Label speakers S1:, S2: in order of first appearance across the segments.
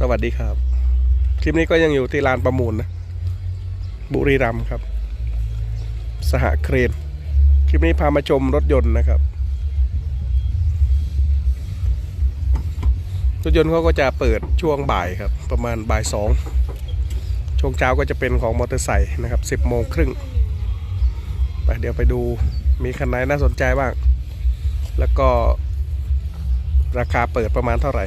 S1: สวัสดีครับ คลิปนี้ก็ยังอยู่ที่ลานประมูลนะ บุรีรัมย์ครับ สหเครน คลิปนี้พามาชมรถยนต์นะครับ รถยนต์เขาก็จะเปิดช่วงบ่ายครับ ประมาณบ่ายสองช่วงเช้าก็จะเป็นของมอเตอร์ไซค์นะครับ10โมงครึ่งไปเดี๋ยวไปดูมีคันไหนน่าสนใจบ้าง แล้วก็ราคาเปิดประมาณเท่าไหร่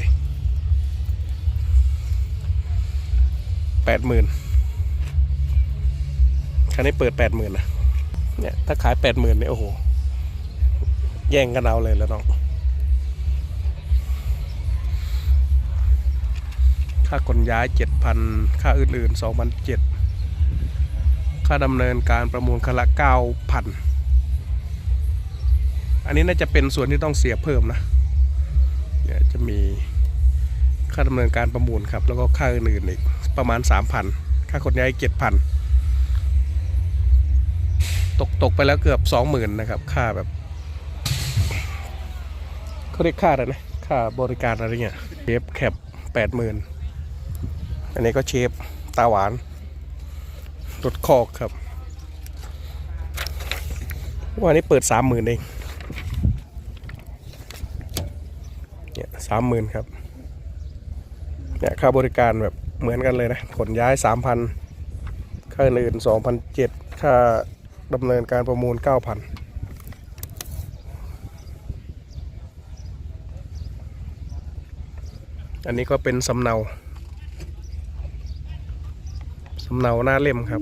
S1: แปดหมื่นคันนี้เปิดแปดหมื่นนะเนี่ยถ้าขายแปดหมื่นเนี่ยโอ้โห แย่งกันเอาเลยแล้วน้องค่าขนย้ายเจ็ดพันค่าอื่นๆสองพันเจ็ดค่าดำเนินการประมูลคละเก้าพันอันนี้น่าจะเป็นส่วนที่ต้องเสียเพิ่มนะ เนี่ยจะมีค่าดำเนินการประมูลครับ แล้วก็ค่าอื่นๆอีก ประมาณ 3,000 ค่าขนย้าย7,000 ตกตกไปแล้วเกือบ 20,000 นะครับ ค่าแบบเขาเรียกค่าอะไรนะ ค่าบริการอะไรเงี้ยเชฟแคป80,000 อันนี้ก็เชฟตาหวานรถคอกครับวันนี้เปิด 30,000 เองเนี่ยสามหมื่นครับเนี่ยค่าบริการแบบ เหมือนกันเลยนะขนย้ายสามพันค่าอื่นสองพันเจ็ดค่าดำเนินการประมูลเก้าพันอันนี้ก็เป็นสำเนา สำเนาหน้าเล่มครับ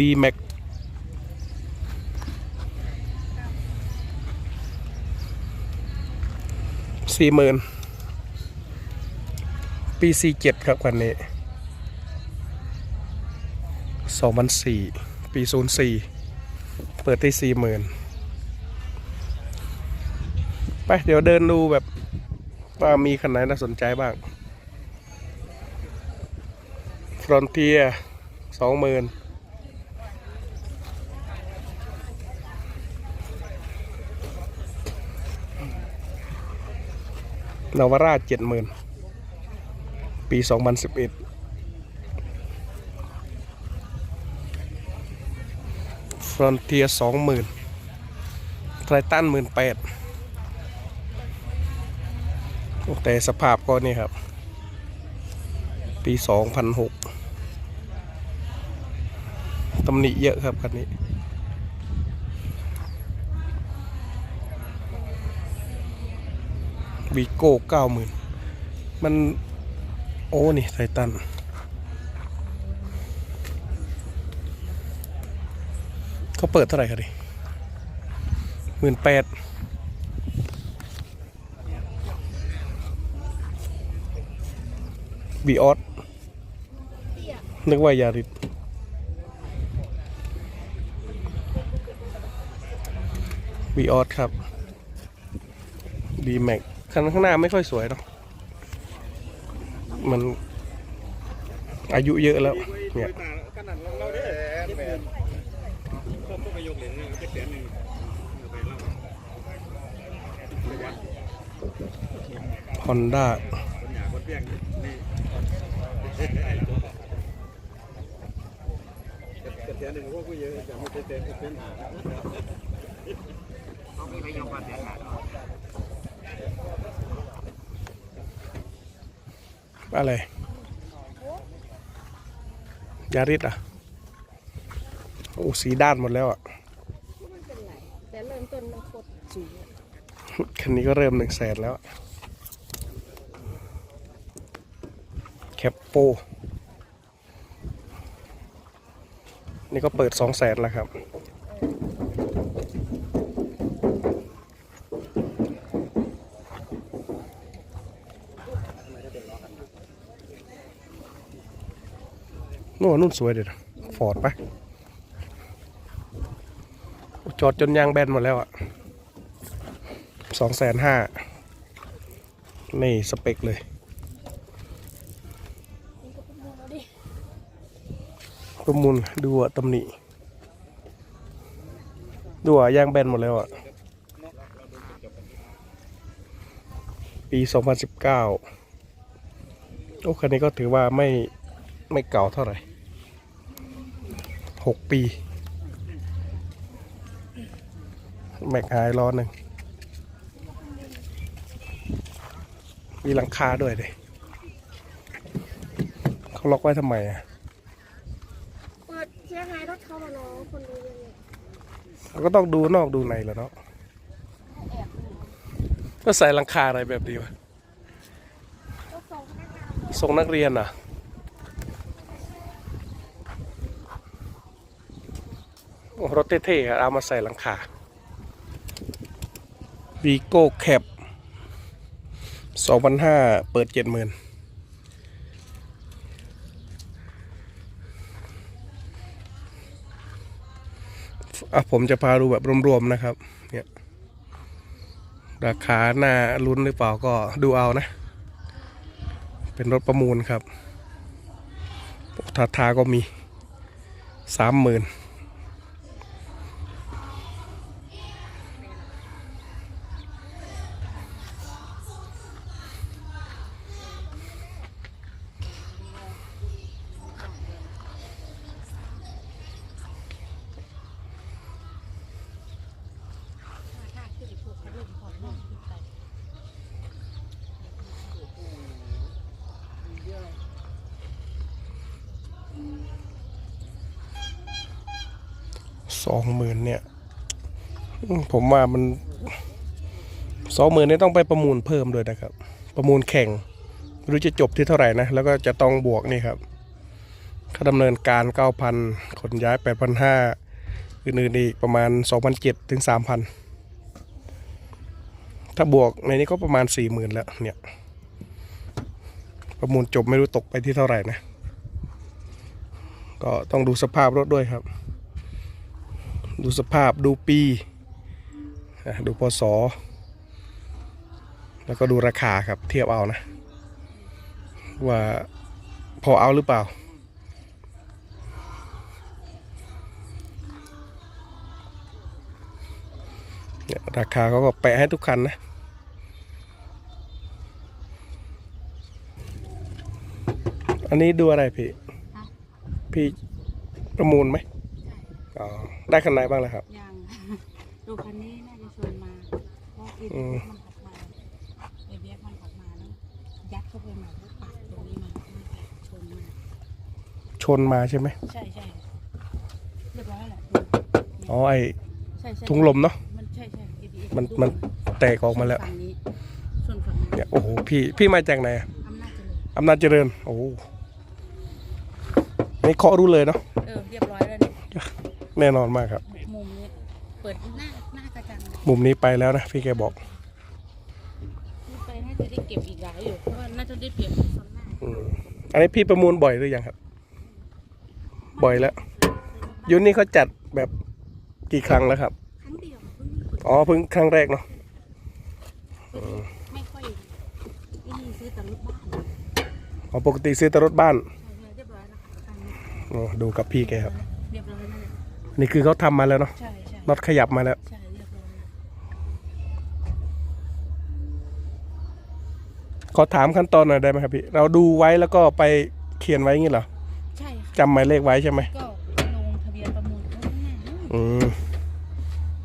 S1: ดีแม็ก สี่หมื่นปีสี่เจ็ดครับคันนี้สองพันสี่ปีศูนย์สี่เปิดที่สี่หมื่นไปเดี๋ยวเดินดูแบบว่ามีคันไหนน่าสนใจบ้าง ฟรอนเทียสองหมื่น นาวาร่าเจ็ดหมื่นปีสองพันสิบเอ็ดฟรอนเทียสองหมื่นไททันหมื่นแปดแต่สภาพก็นี่ครับ ปีสองพันหกตำหนิเยอะครับคันนี้ วีโก้เก้าหมื่นมันโอ้นี่ไททันเขาเปิดเท่าไหร่ครับดิหมื่นแปดวีออสนึกว่ายาริสวีออสครับดีแม็ก คันข้างหน้าไม่ค่อยสวยเนาะมันอายุเยอะแล้วเนี่ยฮอนด้า อะไรยาริสอะโอ้สีด้านหมดแล้วอะ
S2: ไม่เป็นไรแต่เริ่มต้นมันโคตรสูงอะ
S1: คันนี้ก็เริ่มหนึ่งแสนแล้วอะแคปโป นี่ก็เปิดสองแสนแล้วครับ นุ่นสวยเด็ดฟอร์ดไปะจอดจนยางแบนหมดแล้วอะสองแสนห้านี่สเปกเลย
S2: ตุ่ม
S1: มุนดูอะตำหนิดูอะยางแบนหมดแล้วอะปี 2019 โอ้คันนี้ก็ถือว่าไม่ไม่เก่าเท่าไหร่ 6ปี แม็กไฮล้อหนึ่ง มีหลังคาด้วยเลยเขาล็อกไว้ทำไมอะ
S2: เปิดเสียหายรถเขามาเนาะคนดูยังไง
S1: เราก็ต้องดูนอกดูในแหล้วเนาะ
S2: แอบดู
S1: ก็ใส่หลังคาอะไรแบบนี้วะ
S2: รถส่งพนักงาน
S1: ส่งนักเรียนอะ โอ้ รถเท่ๆครับเอามาใส่หลังคาวีโก้แคปสองพันห้าเปิดเจ็ดหมื่นอะผมจะพาดูแบบรวมๆนะครับ เนี่ย ราคาหน้าลุ้นหรือเปล่าก็ดูเอานะ เป็นรถประมูลครับทาทาก็มีสามหมื่น สองหมื่นเนี่ย ผมว่ามันสองหมื่นนี่ต้องไปประมูลเพิ่มด้วยนะครับ ประมูลแข่งไม่รู้จะจบที่เท่าไหร่นะ แล้วก็จะต้องบวกนี่ครับค่าดำเนินการ 9,000 ขนย้าย 8,500 อื่นๆอีกประมาณ 2,700 ถึง 3,000 ถ้าบวกในนี้ก็ประมาณ 40,000 แล้วเนี่ย ประมูลจบไม่รู้ตกไปที่เท่าไหร่นะ ก็ต้องดูสภาพรถด้วยครับ ดูสภาพดูปีอะดูพศแล้วก็ดูราคาครับเทียบเอานะ ว่าพอเอาหรือเปล่าเนี่ยราคาเขาก็แปะให้ทุกคันนะอันนี้ดูอะไรพี่ พี่ประมูลไหมอ๋อ ได้คันไหนบ้างแล้วครับ
S3: ยัง ดูคันนี้น่าจะชวนมาเพราะอี
S1: อืม
S3: มันขับมาไอเบียกมันขับมาแล้วยัดเข้าไปใหม่แล้วปาดตรงนี้มาชนมา
S1: ชนมาใช่ไหม
S3: ใช่ใช่เรียบร้อยแหละ
S1: อ๋อไอ
S3: ใช่ใช่
S1: ถุงลมเนาะ
S3: มันใช่ใช่ ABS
S1: มัน
S3: ดู
S1: มัน แตกออกมาแล้ว
S3: ฝั่งนี้ส่วนฝั่งนี้
S1: เนี่ยโอ้โหพี่พี่มาจากไหนอะ
S3: อำนาจเจริญ
S1: อำนาจเจริญ โอ้โหนี่เคาะรู้เลยเนาะ แน่นอนมากครับ
S3: มุมนี้ เปิดหน้าหน้ากระจังเลย
S1: มุมนี้ไปแล้วนะพี่แกบอก
S3: นี่ไปน่าจะได้เก็บอีกหลายอยู่เพราะว่าน่าจะได้เปรียบคนหน้า
S1: อืมอันนี้พี่ประมูลบ่อยหรือยังครับ บ่อยแล้วยุคนี้เขาจัดแบบกี่ครั้งแล้วครับ
S3: ครั้งเดียวเพิ่งเปิด
S1: อ๋อเพิ่งครั้งแรกเนาะ
S3: ไม่ค่อยนี่ซื้อแต่รถบ้าน
S1: อ๋อปกติซื้อแต่รถบ้าน
S3: ใช่เรียบร้อยแล้วค่ะคันนี้
S1: อ๋อดูกับพี่แกครับ
S3: เรียบร้อยแล้วเนี่ย
S1: นี่คือเขาทำมาแล้วเนาะ
S3: ใช่ใช่
S1: น็อตขยับมาแล้ว
S3: ใช่เรียบร้อยแล้ว
S1: ขอถามขั้นตอนหน่อยได้ไหมครับพี่ เราดูไว้แล้วก็ไปเขียนไว้งี้เหรอ
S3: ใช่ค่ะ
S1: จำหมายเลขไว้ใช่ไหม
S3: ก็ลงทะเบียนประมูลข้างหน้า
S1: อืม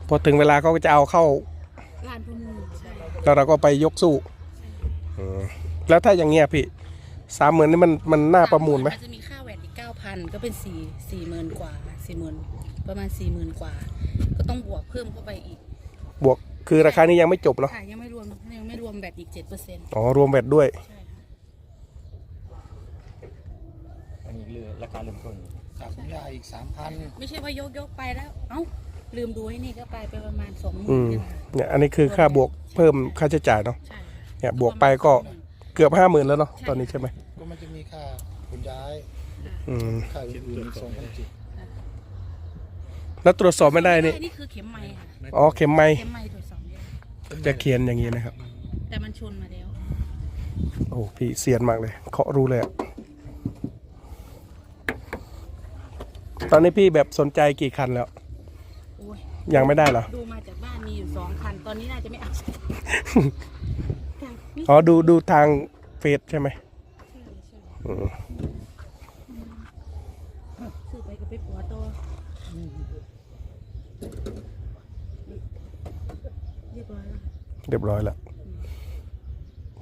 S1: พอถึงเวลาเขาก็จะเอาเข้า
S3: ลานประมูลใช่
S1: แล้วเราก็ไปยกสู้อืมแล้วถ้าอย่างเงี้ยพี่สามหมื่นนี่มันมันน่าประมูลไหม
S3: นจะมีค่าแวดอีกเก้าพันก็เป็นสี่สี่หมื่นกว่าสี่หมื่น ประมาณสี่หมื่นกว่า ก็ต้องบวกเพิ่มเข้าไปอีก
S1: บวกคือราคานี้ยังไม่จบเนาะ
S3: ค่ะยังไม่รวมยังไม่รวมแบตอีกเจ็ดเปอร์เซ็นต์
S1: อ๋อรวมแบตด้วย
S3: ใช่ค่ะ
S4: อันนี้เรือราคาเริ่มต้น
S5: จากคุณยายอีกสามพัน
S3: ไม่ใช่ว่ายกยกไปแล้ว เอ้า ลืมดูให้นี่ก็ไปไปประมาณสองหมื่
S1: อื
S3: น
S1: ม
S3: เนี่ยค่ะ
S1: เนี่ยอันนี้คือค่าบวกเพิ่มค่าใช้จ่ายเนาะ
S3: ใช่
S1: เนี่ยบวกไปก็เกือบห้าหมื่นแล้วเนาะตอนนี้ใช่ไหม
S5: ก็มันจะมีค่าคุณย้าย
S1: อืม
S5: ค่าอื่นๆอีกสองพันจิต
S1: แล้วตรวจสอบไม่ได้นี่
S3: นี่คือเข็มไม้ค่ะ
S1: อ๋อเข็มไม้
S3: เข็มไม้ตรวจสอบไม่ได้
S1: จะเขียนอย่างนี้นะครับ
S3: แต่มันชนมาแล้ว
S1: โอ้พี่เซียนมากเลย เคาะรู้เลยอะตอนนี้พี่แบบสนใจกี่คันแล้ว
S3: โอ้ย
S1: ยังไม่ได้เหรอ
S3: ดูมาจากบ้านมีอยู่สองคัน ตอนนี้น่าจะไม่เอา
S1: อ๋อดูดูทางเฟซใช่ไหม
S3: ใช่ใช่
S1: อืม
S3: ซื้อไปก็ไปปัวตัว เรียบร้อยแล้ว
S1: เรียบร้อยแล้ว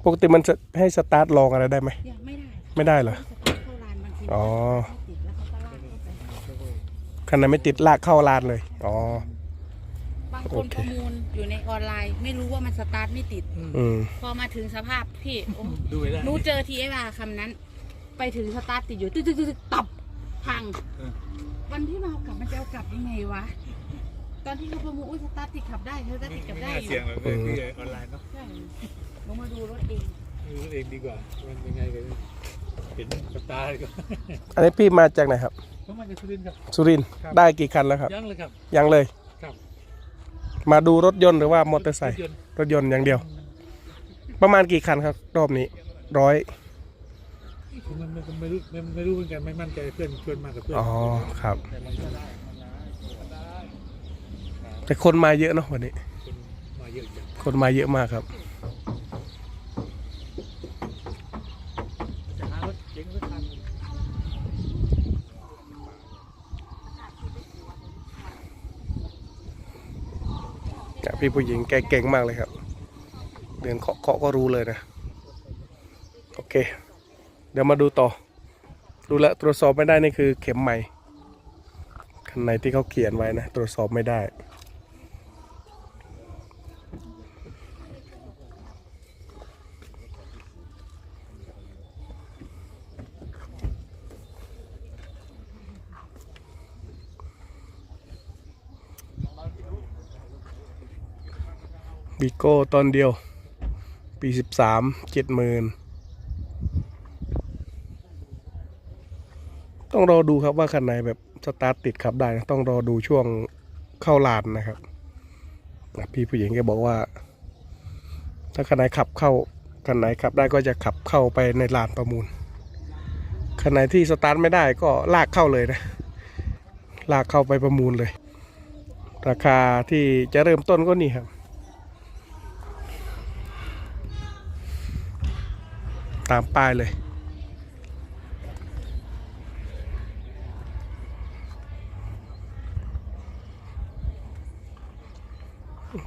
S1: ปกติมันจะให้สตาร์ทลองอะไรได้ไหม
S3: ยังไม่ได้
S1: ไม่ได้เหรอ
S3: สตาร์ทเข้าร้านบางที
S1: อ๋อ
S3: ไม่ติดแล้วเขาก็ลากเข้าไป
S1: คันนั้นไม่ติดลากเข้าลานเลย อ๋อ
S3: บางค
S1: โอนเค
S3: ประมูลอยู่ในออนไลน์ ไม่รู้ว่ามันสตาร์ทไม่ติด
S1: อืม
S3: พอมาถึงสภาพพี่โอ้
S4: ดูไม่ได้
S3: หนูเจอทีเอวาคำนั้น ไปถึงสตาร์ทติดอยู่ตึ๊ดตึ๊ดตึ๊ดตับพังวันที่เรากลับมันจะเอากลับยังไงวะ ตอนที่เขาประมูลอุ้ยสตาร์ทติดขับได้เขาสตาร์ทติดขับได้อยู่
S5: เสียงแบบนี้ที่ออนไลน์เนาะ
S3: ใช่ลงมาดูรถเอง
S5: รู้เองดีกว่ามันยังไงกันเห็นกับตาเลยก็
S1: อันนี้พี่มาจากไหนครับ
S5: เพราะมันจะสุรินทร์ครับ
S1: สุรินทร์
S5: ครับ
S1: ได้กี่คันแล้วครับ
S5: ยังเลยครับ
S1: ยังเลย
S5: ครับ
S1: มาดูรถยนต์หรือว่ามอเตอร์ไซค์
S5: ถยนต์
S1: รถยนต์อย่างเดียว ประมาณกี่คันครับรอบนี้ ร้อย
S5: ผมมันมันไม่รู้มันไม่รู้เหมือนกันไม่มั่นใจเพื่อนเพื่อนมากับเพื่อน
S1: อ๋อ ครับ
S5: แต่มันก็ได้มันได้มันได้
S1: แต่คนมาเยอะเนาะวันนี้
S5: คนมาเยอะจัง
S1: คนมาเยอะมากครับ
S5: จะหารถเก๋งรถทัน
S1: เนี่ยพี่ผู้หญิงแกเก่งมากเลยครับ เดินเคาะเคาะก็รู้เลยนะ โอเค เดี๋ยวมาดูต่อ ดูแลวตรวจสอบไม่ได้นี่คือเข็มใหม่คันไหนที่เขาเขียนไว้นะ ตรวจสอบไม่ได้ บิโก้ตอนเดียว ปีสิบสามเจ็ดหมื่นต้องรอดูครับว่าคันไหนแบบสตาร์ทติดขับได้นะต้องรอดูช่วงเข้าลานนะครับนะพี่ผู้หญิงแกบอกว่า ถ้าคันไหนขับเข้าคันไหนขับได้ก็จะขับเข้าไปในลานประมูลคันไหนที่สตาร์ทไม่ได้ก็ลากเข้าเลยนะ ลากเข้าไปประมูลเลย ราคาที่จะเริ่มต้นก็นี่ครับ ตามป้ายเลย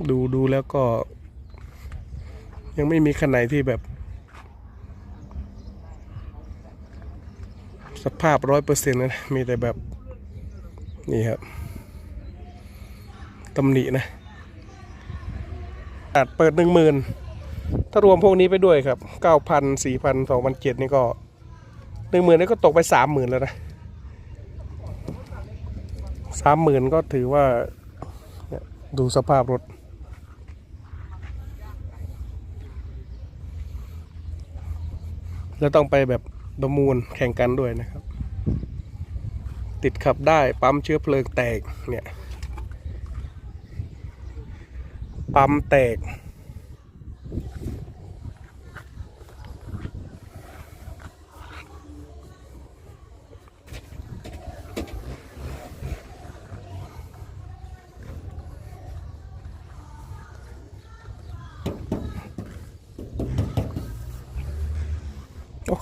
S1: ดูดูแล้วก็ ยังไม่มีคันไหนที่แบบ สภาพร้อยเปอร์เซ็นต์นะมีแต่แบบ นี่ครับตำหนินะอาจเปิดหนึ่งหมื่น ถ้ารวมพวกนี้ไปด้วยครับเก้าพันสี่พันสองพันเจ็ดนี่ก็หนึ่งหมื่นนี่ก็ตกไปสามหมื่นแล้วนะสามหมื่นก็ถือว่าดูสภาพรถ แล้วต้องไปแบบประมูลแข่งกันด้วยนะครับ ติดขับได้ปั๊มเชื้อเพลิงแตกเนี่ย ปั๊มแตก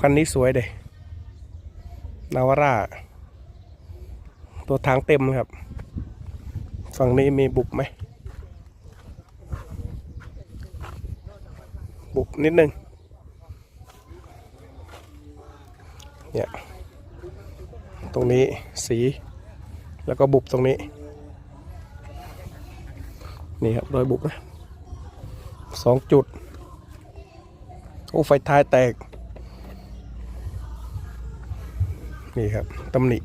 S1: คันนี้สวยเดยนาวาร่า ตัวทางเต็มครับ ฝั่งนี้มีบุบไหม บุบนิดนึง เนี่ย ตรงนี้สี แล้วก็บุบตรงนี้ นี่ครับรอยบุบนะสองจุด โอ้ ไฟท้ายแตก นี่ครับตำหนิ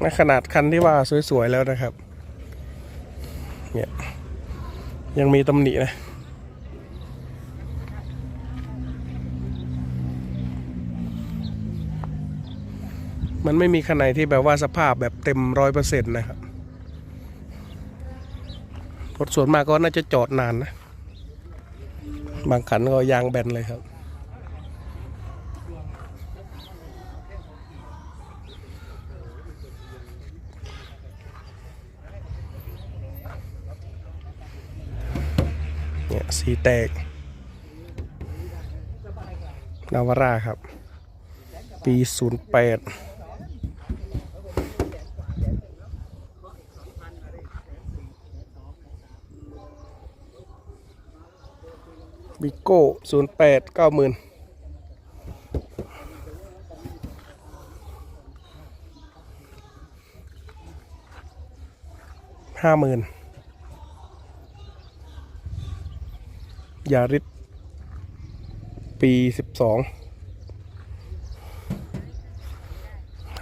S1: ในขนาดคันที่ว่าสวยๆแล้วนะครับ เนี่ย ยังมีตำหนินะมันไม่มีคันไหนที่แบบว่าสภาพแบบเต็มร้อยเปอร์เซ็นต์นะครับรถส่วนมากก็น่าจะจอดนานนะ บางคันก็ยางแบนเลยครับ สีแตก นาวาร่าครับ ปี 08บิโก้ศูนย์แปดเก้าหมื่นห้าหมื่น ยาริสปีสิบสอง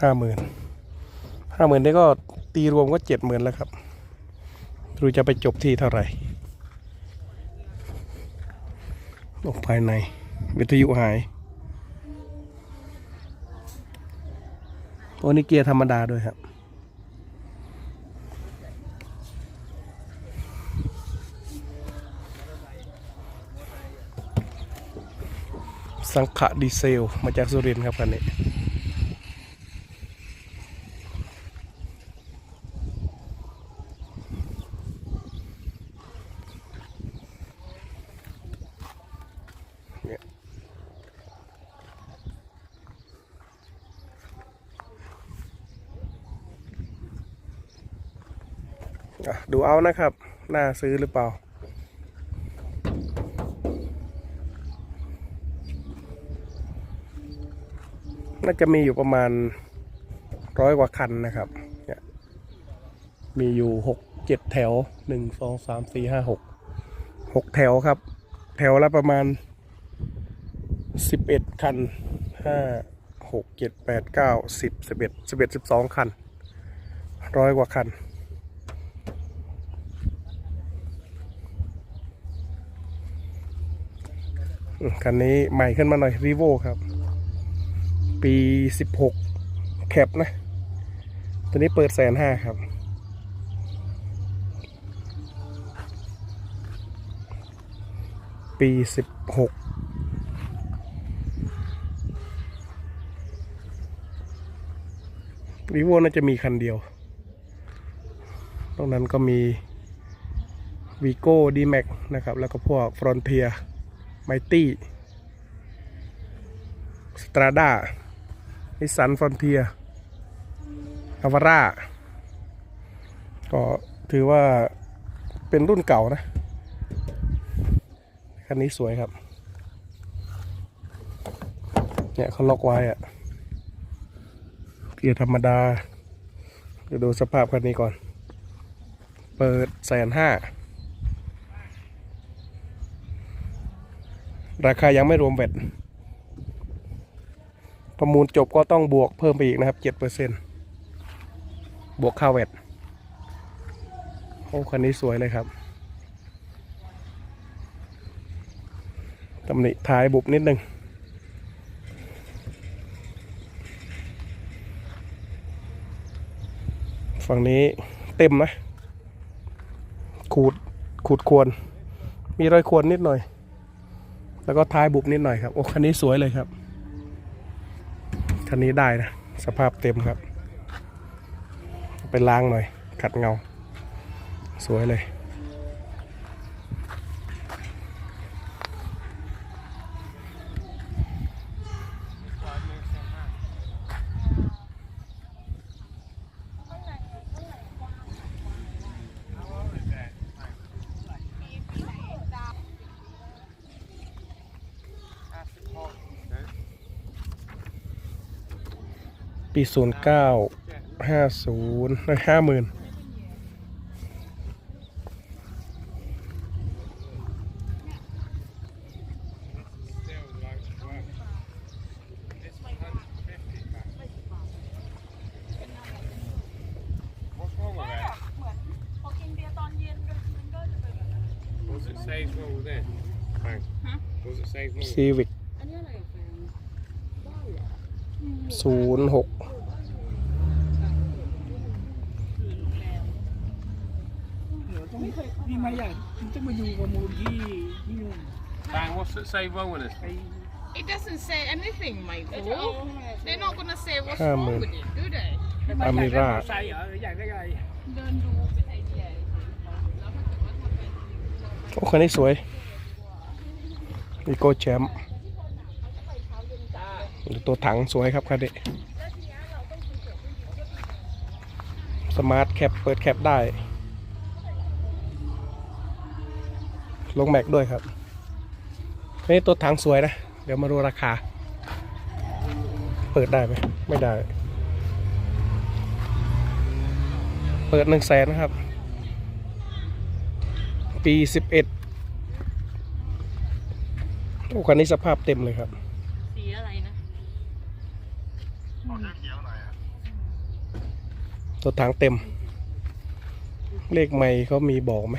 S1: ห้าหมื่นห้าหมื่นนี่ก็ตีรวมก็เจ็ดหมื่นแล้วครับดูจะไปจบที่เท่าไหร่ออกภายใน วิทยุหายตัวนี้เกียร์ธรรมดาด้วยครับ สังขะดีเซล มาจากสุรินทร์ครับคันนี้ดูเอานะครับ น่าซื้อหรือเปล่า น่าจะมีอยู่ประมาณร้อยกว่าคันนะครับเนี่ยมีอยู่หกเจ็ดแถวหนึ่งสองสามสี่ห้าหกหกแถวครับ แถวละประมาณสิบเอ็ดคันห้าหกเจ็ดแปดเก้าสิบสิบเอ็ดสิบเอ็ดสิบสองคันร้อยกว่าคัน คันนี้ใหม่ขึ้นมาหน่อยรีโวครับ ปี 16 แคปนะ ตัวนี้เปิดแสนห้าครับ ปี 16รีโวน่าจะมีคันเดียว ตรงนั้นก็มีวีโก้ดีแม็กนะครับ แล้วก็พวกฟรอนเทียไมตี้สตราด้า นิสสันฟอนเทียอาวาร่าก็ถือว่าเป็นรุ่นเก่านะ คันนี้สวยครับ เนี่ยเขาล็อกไว้อะเกียร์ธรรมดาเดี๋ยวดูสภาพคันนี้ก่อน เปิดแสนห้า ราคายังไม่รวมแวด ประมูลจบก็ต้องบวกเพิ่มไปอีกนะครับ7%บวกค่าแวดโอ้คันนี้สวยเลยครับตำหนิท้ายบุบนิดนึงฝั่งนี้เต็มนะ ขูด ขูดควร มีรอยควรนิดหน่อย แล้วก็ท้ายบุบนิดหน่อยครับ โอ้ คันนี้สวยเลยครับ คันนี้ได้นะ สภาพเต็มครับ ไปล้างหน่อย ขัดเงา สวยเลย ปีศูนย์เก้าห้าศูนย์ห้าหมื่นซีวิก
S2: อันนี้อะไรอะแฟนบ้านเหรอ
S1: ศูนย์หก
S5: พี่มา อยากจะมาดูประมูลที่ที่นู่น
S6: Bang, what's it say wrong with it?
S5: ไป
S3: It doesn't say anything Michael They're not gonna say what's
S1: ห้า
S3: wrong
S1: หมื่น
S3: with it do they
S1: อามิรา
S5: ใส่เหรออยากได้อะไร
S3: เดินดูเป็นไอเดียแล้วถ้าเกิดว่าทำเป็น
S1: โอ้คันนี้สวยอีโก้แชมป์
S2: ที่เขาหนักเขาจะไปเช้าเตั
S1: วถังสวยครับคันนี้สมาร์ทแคปเปิดแคปได้ ลงแม็กด้วยครับคันนี้ตัวถังสวยนะ เดี๋ยวมาดูราคา เปิดได้ไหมไม่ได้ เปิดหนึ่งแสนนะครับ ปีสิบเอ็ดโอ้คันนี้สภาพเต็มเลยครับ
S3: สีอะไรนะ
S1: ตัวถังเต็ม เลขไม่เขามีบอกไหม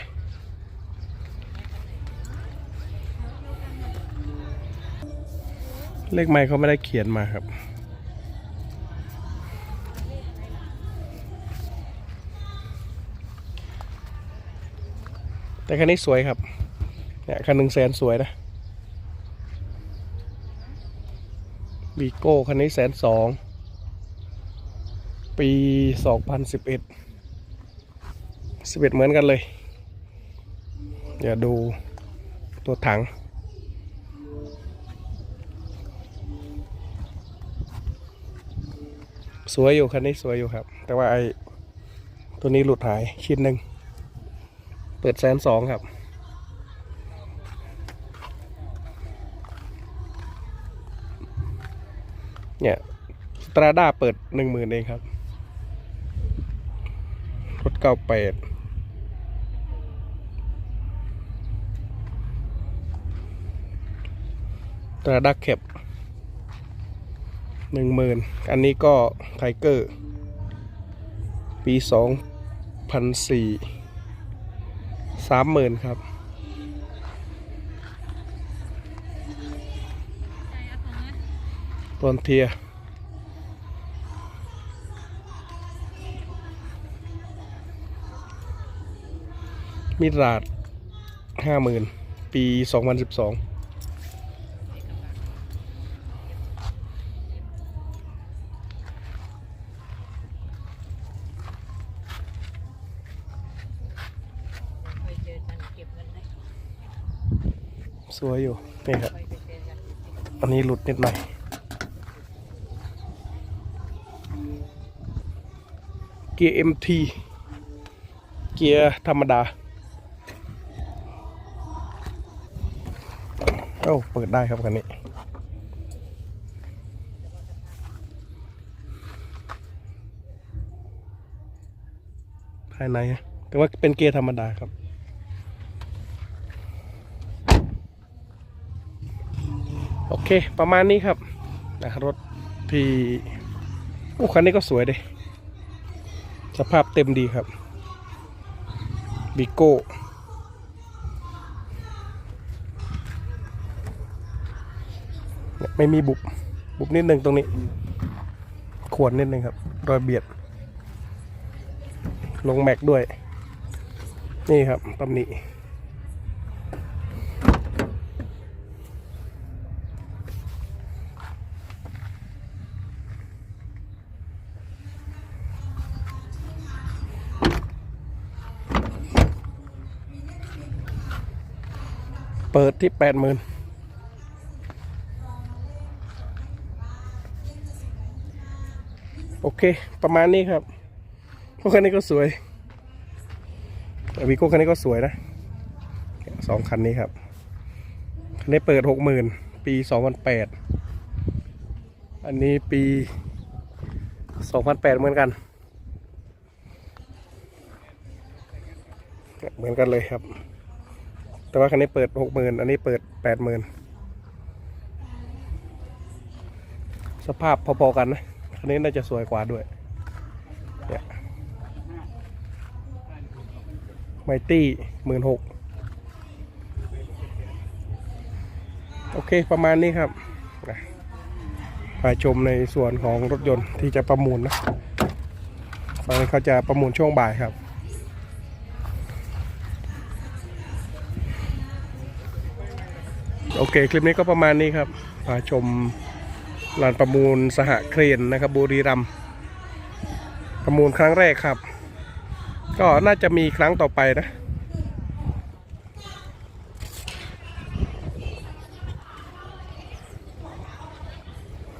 S1: เลขไม่เขาไม่ได้เขียนมาครับแต่คันนี้สวยครับ เนี่ยคันหนึ่งแสนสวยนะวีโก้คันนี้แสนสอง ปี2011 11เหมือนกันเลย เดี๋ยวดูตัวถัง สวยอยู่คันนี้สวยอยู่ครับ แต่ว่าไอ้ตัวนี้หลุดหายชิ้นหนึ่งเปิดแสนสองครับ เนี่ยสตราด้าเปิดหนึ่งหมื่นเองครับ รถเก้าแปดตราด้าแคป หนึ่งหมื่นอันนี้ก็ไทเกอร์ปีสองพันสี่สามหมื่นครับ ตอนเทียมิราดห้าหมื่นปีสองพันสิบสองส วยอยู่ นี่ครับ อันนี้หลุดนิดหน่อย เกียร์ MT เกียร์ธรรมดาโอ้เปิดได้ครับคันนี้ภายใน แต่ว่าเป็นเกียร์ธรรมดาครับ โอเค ประมาณนี้ครับนะรถที่โอ้คันนี้ก็สวยเลยสภาพเต็มดีครับบิโก้ไม่มีบุบ บุบนิดนึงตรงนี้ ขวนนิดนึงครับ รอยเบียด ลงแม็กด้วย นี่ครับตำหนิ เปิดที่แปดหมื่นโอเค ประมาณนี้ครับพวกคันนี้ก็สวยวีโก้คันนี้ก็สวยนะสองคันนี้ครับ คันนี้เปิดหกหมื่นปีสองพันแปดอันนี้ปีสองพันแปดเหมือนกัน เหมือนกันเลยครับ แต่ว่าคันนี้เปิดหกหมื่นอันนี้เปิดแปดหมื่นสภาพพอๆกันนะ คันนี้น่าจะสวยกว่าด้วยเนี่ยไมตี้หมื่นหกโอเคประมาณนี้ครับนะพาชมในส่วนของรถยนต์ที่จะประมูลนะฟังเขาจะประมูลช่วงบ่ายครับ โอ เคคลิปนี้ก็ประมาณนี้ครับพาชมลานประมูลสหเครนนะครับบุรีรัมประมูลครั้งแรกครับ ก็น่าจะมีครั้งต่อไปนะ